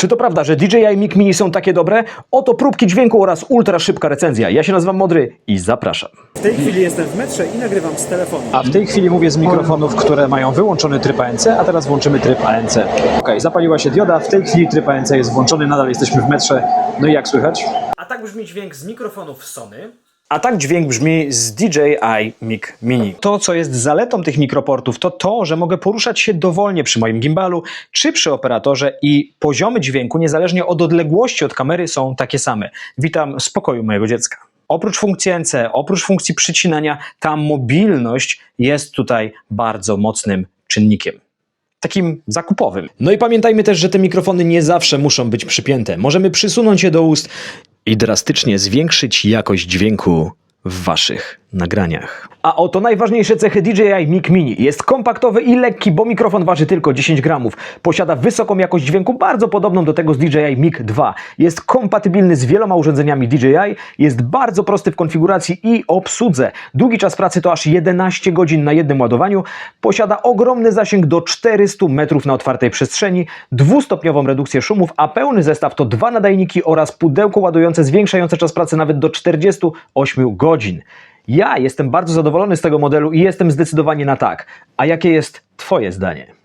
Czy to prawda, że DJI Mic Mini są takie dobre? Oto próbki dźwięku oraz ultra szybka recenzja. Ja się nazywam Modry i zapraszam. W tej chwili jestem w metrze i nagrywam z telefonu. A w tej chwili mówię z mikrofonów, które mają wyłączony tryb ANC, a teraz włączymy tryb ANC. Ok, zapaliła się dioda, w tej chwili tryb ANC jest włączony, nadal jesteśmy w metrze. No i jak słychać? A tak brzmi dźwięk z mikrofonów Sony. A tak dźwięk brzmi z DJI Mic Mini. To, co jest zaletą tych mikroportów, to to, że mogę poruszać się dowolnie przy moim gimbalu czy przy operatorze i poziomy dźwięku, niezależnie od odległości od kamery, są takie same. Witam spokoju mojego dziecka. Oprócz funkcji NC, oprócz funkcji przycinania, ta mobilność jest tutaj bardzo mocnym czynnikiem takim zakupowym. No i pamiętajmy też, że te mikrofony nie zawsze muszą być przypięte. Możemy przysunąć je do ust i drastycznie zwiększyć jakość dźwięku w waszych nagraniach. A oto najważniejsze cechy DJI Mic Mini. Jest kompaktowy i lekki, bo mikrofon waży tylko 10 gramów. Posiada wysoką jakość dźwięku, bardzo podobną do tego z DJI Mic 2. Jest kompatybilny z wieloma urządzeniami DJI, jest bardzo prosty w konfiguracji i obsłudze. Długi czas pracy to aż 11 godzin na jednym ładowaniu. Posiada ogromny zasięg do 400 metrów na otwartej przestrzeni, dwustopniową redukcję szumów, a pełny zestaw to dwa nadajniki oraz pudełko ładujące zwiększające czas pracy nawet do 48 godzin. Ja jestem bardzo zadowolony z tego modelu i jestem zdecydowanie na tak. A jakie jest Twoje zdanie?